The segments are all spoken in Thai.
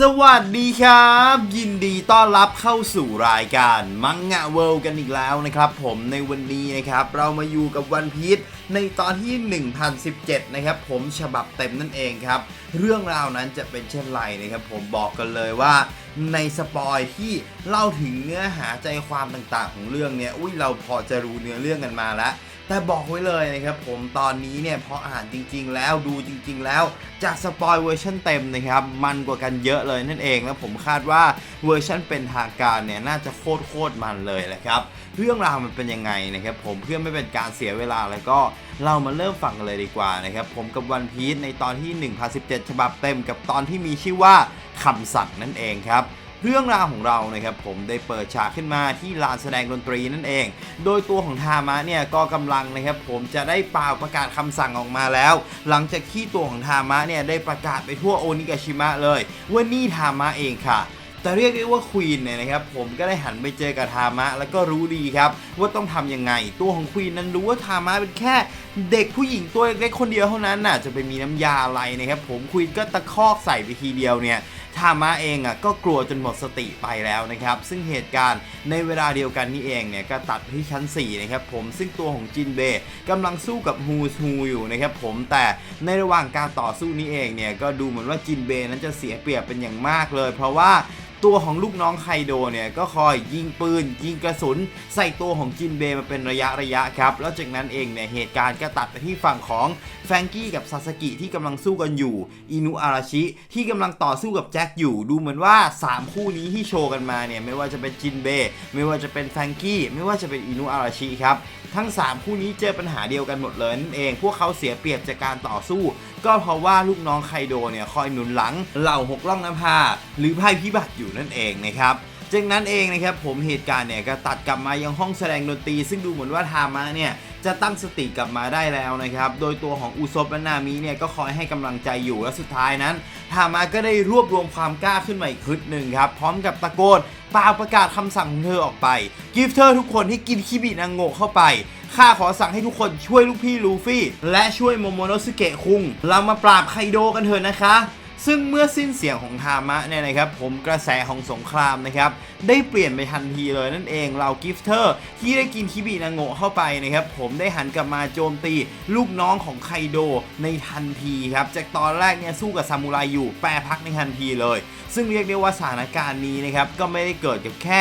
สวัสดีครับ ยินดีต้อนรับเข้าสู่รายการมังงะเวิลด์กันอีกแล้วนะครับ ผมในวันนี้นะครับ เรามาอยู่กับวันพีชในตอนที่ 1017 นะครับ ผมฉบับเต็มนั่นเองครับ เรื่องราวนั้นจะเป็นเช่นไรนะครับ ผมบอกกันเลยว่า ในสปอยที่เล่าถึงเนื้อหาใจความต่างๆ ของเรื่องเนี่ยอุ้ยเราพอจะรู้เนื้อเรื่องกันมาแล้ว แต่บอกไว้เลยนะครับผมตอนนี้เนี่ยพออ่านจริง ๆ แล้วดูจริง ๆ แล้วจากสปอยเวอร์ชันเต็มนะครับมันกว่ากันเยอะเลยนั่นเอง แล้วผมคาดว่าเวอร์ชันเป็นทางการเนี่ยน่าจะโคตรโคตรมันเลยแหละครับเรื่องราวมันเป็นยังไงนะครับผมเพื่อไม่เป็นการเสียเวลาแล้วก็เรามาเริ่มฟังกันเลยดีกว่านะครับผมกับวันพีชในตอนที่ 1017 ฉบับเต็ม กับตอนที่มีชื่อว่าคำสั่งนั่นเองครับ เรื่องราวของเรานะครับผมได้เปิดฉากขึ้นมาที่ลานแสดงดนตรีนั่นเอง โดยตัวของทามะเนี่ยก็กำลังนะครับผมจะได้เป่าประกาศคำสั่งออกมาแล้ว หลังจากที่ตัวของทามะเนี่ยได้ประกาศไปทั่วโอนิกาชิมะเลยว่านี่ทามะเองค่ะแต่เรียกได้ว่าควีนเนี่ยนะครับผมก็ได้หันไปเจอกับทามะ แล้วก็รู้ดีครับ ว่าต้องทำยังไง ตัวของควีนนั้นรู้ว่าทามะเป็นแค่ เด็กผู้หญิงตัวเล็กคนเดียวเท่านั้นน่ะจะไปมีน้ำยาอะไรนะครับผมควีนก็ตะคอกใส่ไปทีเดียวเนี่ยทามะเองอะก็กลัวจนหมดสติไปแล้วนะครับ ซึ่งเหตุการณ์ในเวลาเดียวกันนี่เองเนี่ยก็ตัดที่ชั้น 4 นะครับผมซึ่งตัวของจินเบย์กำลังสู้กับฮูฮูอยู่นะครับผมแต่ในระหว่างการต่อสู้นี้เองเนี่ยก็ดูเหมือนว่าจินเบย์นั้นจะเสียเปรียบเป็นอย่างมากเลย เพราะว่า ตัวของลูกน้องไคโดเนี่ยก็คอยยิงปืน ยิงกระสุน ใส่ตัวของจินเบมาเป็นระยะระยะครับ แล้วจากนั้นเองเนี่ยเหตุการณ์ก็ตัดไปที่ฝั่งของแฟงกี้กับซาสกิที่กำลังสู้กันอยู่อินุอาราชิที่กำลังต่อสู้กับแจ็คอยู่ดูเหมือนว่า 3 คู่นี้ที่โชว์กันมาเนี่ยไม่ว่าจะเป็นจินเบไม่ว่าจะเป็นแฟงกี้ไม่ว่าจะเป็นอินุอาราชิครับทั้ง 3 คู่นี้เจอปัญหาเดียวกันหมดเลยนั่นเอง พวกเขาเสียเปรียบจากการต่อสู้ ก็เพราะว่าลูกน้องไคโดเนี่ยคอยหนุนหลังเหล่าหกล่องน้ำพาหรือไพ่พิบัติอยู่นั่นเองนะครับจากนั้นเองนะครับผมเหตุการณ์เนี่ยก็ตัดกลับมายังห้องแสดงดนตรี ซึ่งดูเหมือนว่าทามะเนี่ยจะตั้งสติกลับมาได้แล้วนะครับ โดยตัวของอุซบและนามิเนี่ยก็คอยให้กำลังใจอยู่และสุดท้ายนั้น ทามะก็ได้รวบรวมความกล้าขึ้นมาอีกคึดหนึ่งครับ พร้อมกับตะโกนเปล่าประกาศคำสั่งของเธอออกไป กิฟเธอทุกคนให้กินคิบินางโงเข้าไป ข้าขอสั่งให้ทุกคนช่วยลูกพี่ลูฟี่ และช่วยโมโมโนสุเกะคุง เรามาปราบไคโดกันเถอะนะคะ ซึ่งเมื่อสิ้นเสียงของทามะเนี่ยนะครับผมกระแสของสงครามนะครับได้เปลี่ยนไปทันทีเลยนั่นเองเรากิฟเตอร์ที่ได้กินคิบินางโงะเข้าไปนะครับผมได้หันกลับมาโจมตีลูกน้องของไคโดในทันทีครับจากตอนแรกเนี่ยสู้กับซามูไรอยู่แปรพักในทันทีเลย ซึ่งเรียกได้ว่าสถานการณ์นี้นะครับก็ไม่ได้เกิดกับแค่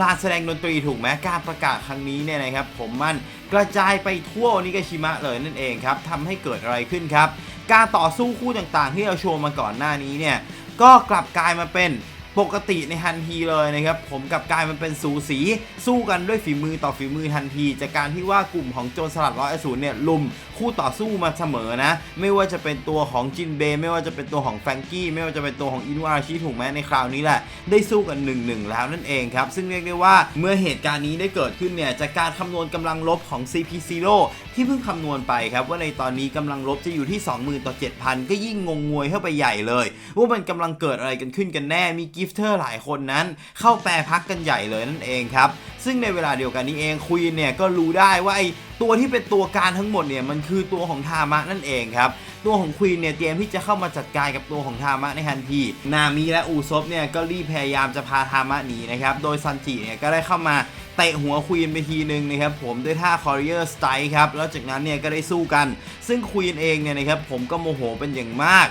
ลานแสดงดนตรีถูกไหมการประกาศครั้งนี้เนี่ยนะครับผมมันกระจายไปทั่วนิกาชิมะเลยนั่นเองครับทำให้เกิดอะไรขึ้นครับ การต่อสู้คู่ต่างๆ ที่เราโชว์มาก่อนหน้านี้เนี่ยก็กลับกลายมาเป็น ปกติในทันทีเลยนะครับผมกับกายมาเป็นสูสี สู้กันด้วยฝีมือต่อฝีมือทันที จากการที่ว่ากลุ่มของโจรสลัดร้อยอสูรเนี่ยลุมคู่ต่อสู้มาเสมอนะ ไม่ว่าจะเป็นตัวของจินเบย์ไม่ว่าจะเป็นตัวของแฟรงกี้ไม่ว่าจะเป็นตัวของอินุอาชิถูกไหมในคราวนี้แหละ ได้สู้กัน1นหนึ่งแล้วนั่นเองครับ ซึ่งเรียกได้ว่าเมื่อเหตุการณ์นี้ได้เกิดขึ้นเนี่ยจากการคำนวณกำลังลบของ CP0 ที่เพิ่งคำนวณไปครับว่าในตอนนี้กำลังลบจะอยู่ที่ 20,000ต่อ7,000 ก็ยิ่งงงงวยเข้าไปใหญ่เลย ว่ามันกำลังเกิดอะไรกันขึ้นกันแน่มีกิฟเตอร์หลายคนนั้น เข้าแปรพักกันใหญ่เลยนั่นเองครับ ซึ่งในเวลาเดียวกันนี้เองควีนเนี่ยก็รู้ได้ว่าไอตัวที่เป็นตัวการทั้งหมดเนี่ยมันคือตัวของทามะนั่นเองครับตัวของควีนเนี่ยเตรียมที่จะเข้ามาจัดการกับตัวของทามะในทันที นามิและอูซบเนี่ยก็รีบพยายามจะพาทามะหนีนะครับ โดยซันจิเนี่ยก็ได้เข้ามาเตะหัวควีนไปทีนึงนะครับผมด้วยท่าคอริเออร์สไตล์ครับ แล้วจากนั้นเนี่ยก็ได้สู้กัน ซึ่งควีนเองเนี่ยนะครับผมก็โมโหเป็นอย่างมาก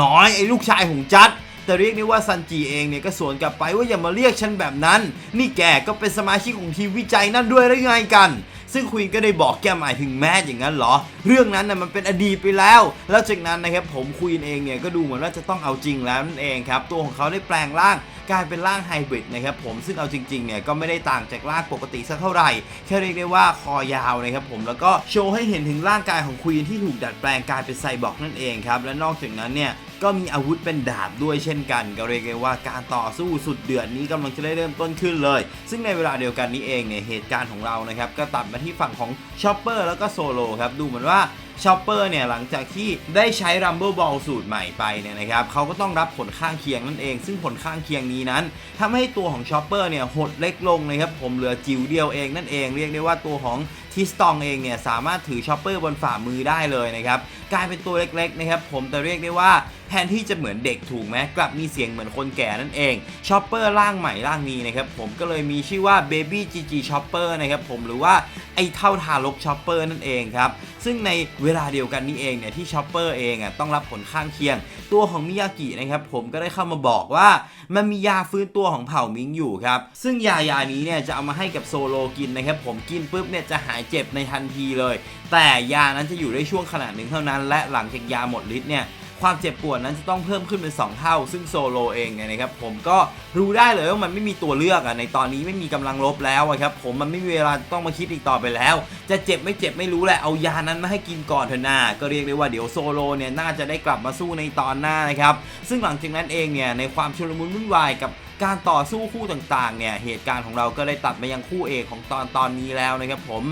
น้อยไอ้ลูกชายของจัด แต่เรียกได้ว่าซันจีเองเนี่ยก็สวนกลับไปว่าอย่ามาเรียกฉันแบบนั้น นี่แกก็เป็นสมาชิกของทีมวิจัยนั่นด้วยหรือไงกัน ซึ่งควีนก็ได้บอกแกหมายถึงแมทอย่างนั้นเหรอ เรื่องนั้นน่ะมันเป็นอดีตไปแล้ว แล้วจากนั้นนะครับผมควีนเองเนี่ยก็ดูเหมือนว่าจะต้องเอาจริงแล้วนั่นเองครับ ตัวของเขาได้แปลงร่างกลายเป็นร่างไฮบริดนะครับผมซึ่งเอาจริงๆเนี่ยก็ไม่ได้ต่างจากร่างปกติสักเท่าไหร่ แค่เรียกได้ว่าคอยาวนะครับผมแล้วก็โชว์ให้เห็นถึงร่างกายของควีนที่ถูกดัดแปลงกลายเป็นไซบอร์กนั่นเองครับและนอกจากนั้นเนี่ย ก็มีอาวุธเป็นดาบด้วยเช่นกัน ก็เรียกได้ว่าการต่อสู้สุดเดือดนี้กำลังจะได้เริ่มต้นขึ้นเลย ซึ่งในเวลาเดียวกันนี้เองเนี่ยเหตุการณ์ของเรานะครับก็ตัดมาที่ฝั่งของชอปเปอร์แล้วก็โซโลครับดูเหมือนว่า ชอปเปอร์เนี่ยหลังจากที่ได้ใช้ Rumble Ball สูตรใหม่ไปเนี่ยนะครับเขาก็ต้องรับผลข้างเคียงนั่นเอง ซึ่งผลข้างเคียงนี้นั้นทำให้ตัวของชอปเปอร์เนี่ยหดเล็กลงนะครับผมเหลือจิ๋วเดียวเองนั่นเองเรียกได้ว่าตัวของทิสตองเองเนี่ยสามารถถือชอปเปอร์บนฝ่ามือได้เลยนะครับกลายเป็นตัวเล็กๆนะครับผมแต่เรียกได้ว่าแทนที่จะเหมือนเด็กถูกไหมกลับมีเสียงเหมือนคนแก่นั่นเองชอปเปอร์ร่างใหม่ร่างนี้นะครับผมก็เลยมีชื่อว่า Baby GG Chopper นะครับผมหรือว่า อ้เท่าทารกช็อปเปอร์นั่นเองครับซึ่งในเวลาเดียวกันนี้เองเนี่ยที่ช็อปเปอร์เองอะต้องรับผลข้างเคียง ตัวของมิยากินะครับผมก็ได้เข้ามาบอกว่ามันมียาฟื้นตัวของเผ่ามิงอยู่ครับซึ่งยายานี้เนี่ยจะเอามาให้กับโซโลกินนะครับผมกินปุ๊บเนี่ยจะหายเจ็บในทันทีเลย แต่ยานั้นจะอยู่ได้ช่วงขนาดหนึ่งเท่านั้น และหลังจากยาหมดฤทธิ์เนี่ย ความเจ็บปวดนั้นจะต้องเพิ่มขึ้นเป็น 2 เท่า ซึ่งโซโลเองเนี่ยนะครับผมก็รู้ได้เลยว่ามันไม่มีตัวเลือกอะในตอนนี้ไม่มีกำลังลบแล้วอะครับผมมันไม่มีเวลาต้องมาคิดอีกต่อไปแล้ว จะเจ็บไม่เจ็บไม่รู้แหละเอายานั้นมาให้กินก่อนเถอะนาก็เรียกได้ว่าเดี๋ยวโซโลเนี่ยน่าจะได้กลับมาสู้ในตอนหน้านะครับซึ่งหลังจากนั้นเองเนี่ยในความชุลมุนวุ่นวายกับ การต่อสู้คู่ต่างๆเนี่ยเหตุการณ์ของเราก็ได้ตัดมายังคู่เอกของตอนตอนนี้แล้วนะครับผม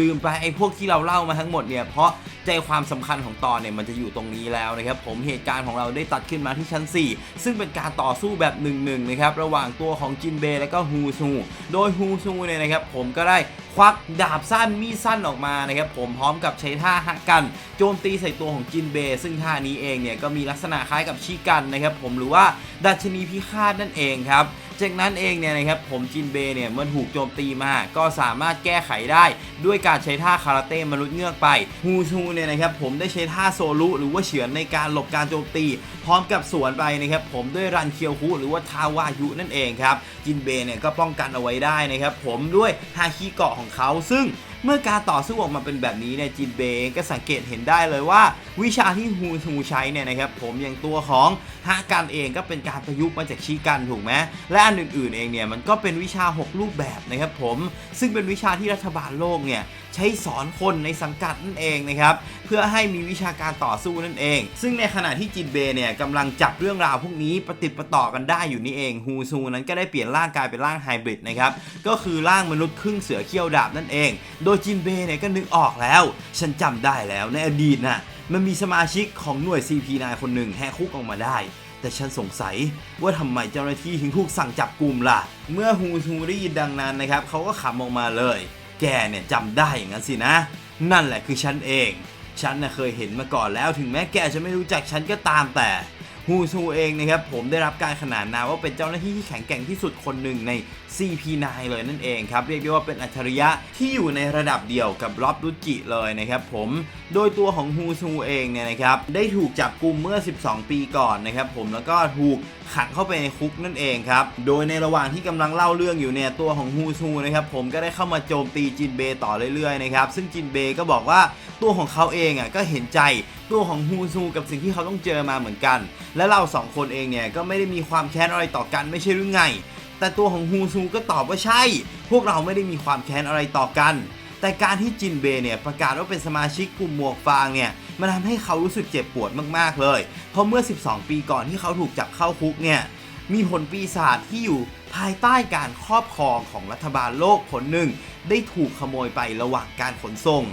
ลืมๆไปไอ้พวกที่เราเล่ามาทั้งหมดเนี่ยเพราะใจความสำคัญของตอนเนี่ยมันจะอยู่ตรงนี้แล้วนะครับผมเหตุการณ์ของเราได้ตัดขึ้นมาที่ชั้น 4 ซึ่งเป็นการต่อสู้แบบ1นึนะครับระหว่างตัวของจินเบและก็ฮูซูโดยฮูซูเนี่ยนะครับผมก็ได้ ควักดาบสั้นมีสั้นออกมานะครับผมพร้อมกับใช้ท่าหักกัน โจมตีใส่ตัวของจินเบ ซึ่งท่านี้เองเนี่ยก็มีลักษณะคล้ายกับชีกันนะครับผมหรือว่าดัชนีพิฆาตนั่นเองครับ จากนั้นเองเนี่ยนะครับผมจินเบเนี่ยมันถูกโจมตีมา ก็สามารถแก้ไขได้ด้วยการใช้ท่าคาราเต้มนุษย์เงือกไปฮูชูเนี่ยนะครับผมได้ใช้ท่าโซลุหรือว่าเฉือนในการหลบการโจมตี พร้อมกับสวนไปนะครับผมด้วยรันเคียวคุหรือว่าทาวายุนั่นเองครับจินเบเนี่ยก็ป้องกันเอาไว้ได้นะครับผมด้วยฮาคิเกาะของเขาซึ่ง เมื่อการต่อสู้ออกมาเป็นแบบนี้เนี่ยจินเบงก็สังเกตเห็นได้เลยว่า วิชาที่ฮูซูใช้เนี่ยนะครับผมอย่างตัวของฮะกันเองก็เป็นการประยุกต์มาจากชีกันถูกไหมและอันอื่นๆเองเนี่ยมันก็เป็นวิชา 6 รูปแบบนะครับผมซึ่งเป็นวิชาที่รัฐบาลโลกเนี่ย ช้สอนคนในสังกัดนั่นเองนะครับเพื่อให้มีวิชาการต่อสู้นั่นเอง ซึ่งในขณะที่จินเบเนี่ยกำลังจับเรื่องราวพวกนี้ประติดประต่อกันได้อยู่นี่เองฮูซูนั้นก็ได้เปลี่ยนร่างกายเป็นร่างไฮบริดนะครับก็คือร่างมนุษย์ครึ่งเสือเขี้ยวดาบนั่นเอง โดยจินเบเนี่ยก็นึกออกแล้ว ฉันจำได้แล้วในอดีตน่ะมันมีสมาชิกของหน่วย CP9 คนหนึ่งแหกคุกออกมาได้ แต่ฉันสงสัยว่าทำไมเจ้าหน้าที่ถึงถูกสั่งจับกลุ่มล่ะ เมื่อฮูซูได้ยินดังนั้นนะครับเขาก็ขำออกมาเลย แกเนี่ยจำได้อย่างนั้นสินะ นั่นแหละคือฉันเอง ฉันน่ะเคยเห็นมาก่อนแล้วถึงแม้แกจะไม่รู้จักฉันก็ตามแต่ ฮูซูเองนะครับผมได้รับการขนานนามว่าเป็นเจ้าหน้าที่ที่แข็งแกร่งที่สุดคนหนึ่งใน CP9 เลยนั่นเองครับ เรียกได้ว่าเป็นอัจฉริยะที่อยู่ในระดับเดียวกับล็อบรุจิเลยนะครับผมโดยตัวของฮูซูเองเนี่ยนะครับได้ถูกจับกลุ่มเมื่อ 12 ปีก่อนนะครับผมแล้วก็ถูกขังเข้าไปในคุกนั่นเองครับ โดยในระหว่างที่กำลังเล่าเรื่องอยู่เนี่ยตัวของฮูซูนะครับผมก็ได้เข้ามาโจมตีจินเบต่อเรื่อยๆนะครับซึ่งจินเบก็บอกว่าตัวของเขาเองอะก็เห็นใจ ตัวของฮูซูกับสิ่งที่เขาต้องเจอมาเหมือนกัน และเราสองคนเองเนี่ยก็ไม่ได้มีความแค้นอะไรต่อกันไม่ใช่หรือไง แต่ตัวของฮูซูก็ตอบว่าใช่ พวกเราไม่ได้มีความแค้นอะไรต่อกัน แต่การที่จินเบเนี่ยประกาศว่าเป็นสมาชิกกลุ่มหมวกฟางเนี่ยมันทำให้เขารู้สึกเจ็บปวดมากๆเลย เพราะเมื่อ 12 ปีก่อนที่เขาถูกจับเข้าคุกเนี่ยมีผลปีศาจที่อยู่ภายใต้การครอบครองของรัฐบาลโลกผลหนึ่ง ได้ถูกขโมยไประหว่างการขนส่ง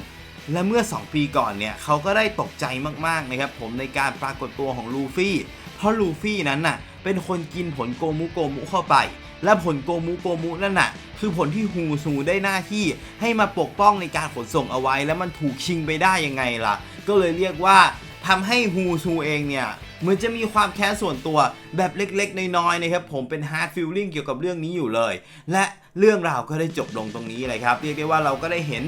และเมื่อ 2 ปีก่อนเนี่ยเขาก็ได้ตกใจมากๆนะครับผมในการปรากฏตัวของลูฟี่ เพราะลูฟี่นั้นน่ะเป็นคนกินผลโกมุโกมุเข้าไป และผลโกมุโกมุนั่นน่ะคือผลที่ฮูซูได้หน้าที่ให้มาปกป้องในการขนส่งเอาไว้ แล้วมันถูกชิงไปได้ยังไงล่ะ ก็เลยเรียกว่าทำให้ฮูซูเองเนี่ยเหมือนจะมีความแค้นส่วนตัวแบบเล็กๆ น้อยๆนะครับผมเป็นฮาร์ดฟิลลิ่งเกี่ยวกับเรื่องนี้อยู่เลย และเรื่องราวก็ได้จบลงตรงนี้เลยครับ เรียกได้ว่าเราก็ได้เห็น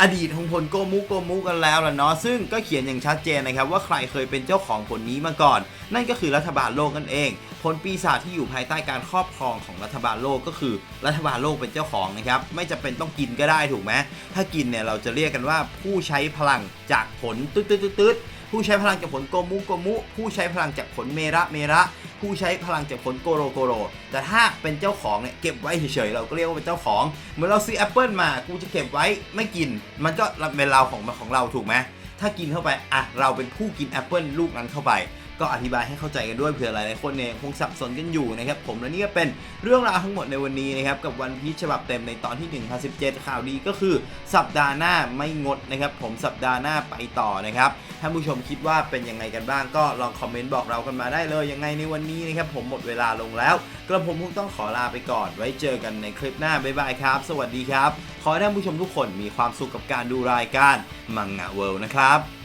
อดีตของผลโกมุโกมุกันแล้วล่ะเนาะซึ่งก็เขียนอย่างชัดเจนนะครับว่าใครเคยเป็นเจ้าของผลนี้มาก่อน นั่นก็คือรัฐบาลโลกนั่นเอง ผลปีศาจที่อยู่ภายใต้การครอบครองของรัฐบาลโลกก็คือ รัฐบาลโลกเป็นเจ้าของนะครับไม่จำเป็นต้องกินก็ได้ถูกไหมถ้ากินเนี่ยเราจะเรียกกันว่าผู้ใช้พลังจากผลตึ๊ดตึ๊ดตึ๊ดตืดผู้ใช้พลังจากผลโกมุโกมุ ผู้ใช้พลังจากผลเมระเมระ ผู้ใช้พลังจากผลโกโรโกโร แต่ถ้าเป็นเจ้าของเนี่ยเก็บไว้เฉยๆเราก็เรียกว่าเป็นเจ้าของ เหมือนเราซื้อแอปเปิลมากูจะเก็บไว้ไม่กิน มันก็เป็นเราของของเราถูกไหมถ้ากินเข้าไปอะเราเป็นผู้กินแอปเปิลลูกนั้นเข้าไป ก็อธิบายให้เข้าใจกันด้วยเผื่อหลายๆคนเนี่ยคงสับสนกันอยู่นะครับผมและนี่ก็เป็นเรื่องราวทั้งหมดในวันนี้นะครับกับวันพีชฉบับเต็มในตอนที่ 1017 ข่าวดีก็คือ สัปดาห์หน้าไม่งดนะครับผมสัปดาห์หน้าไปต่อนะครับท่านผู้ชมคิดว่าเป็นยังไงกันบ้างก็ลองคอมเมนต์บอกเรากันมาได้เลยยังไงในวันนี้นะครับผมหมดเวลาลงแล้ว กระผมคงต้องขอลาไปก่อน ไว้เจอกันในคลิปหน้าบ๊ายบายครับ สวัสดีครับ ขอให้ท่านผู้ชมทุกคนมีความสุขกับการดูรายการมังงะเวิลด์นะครับ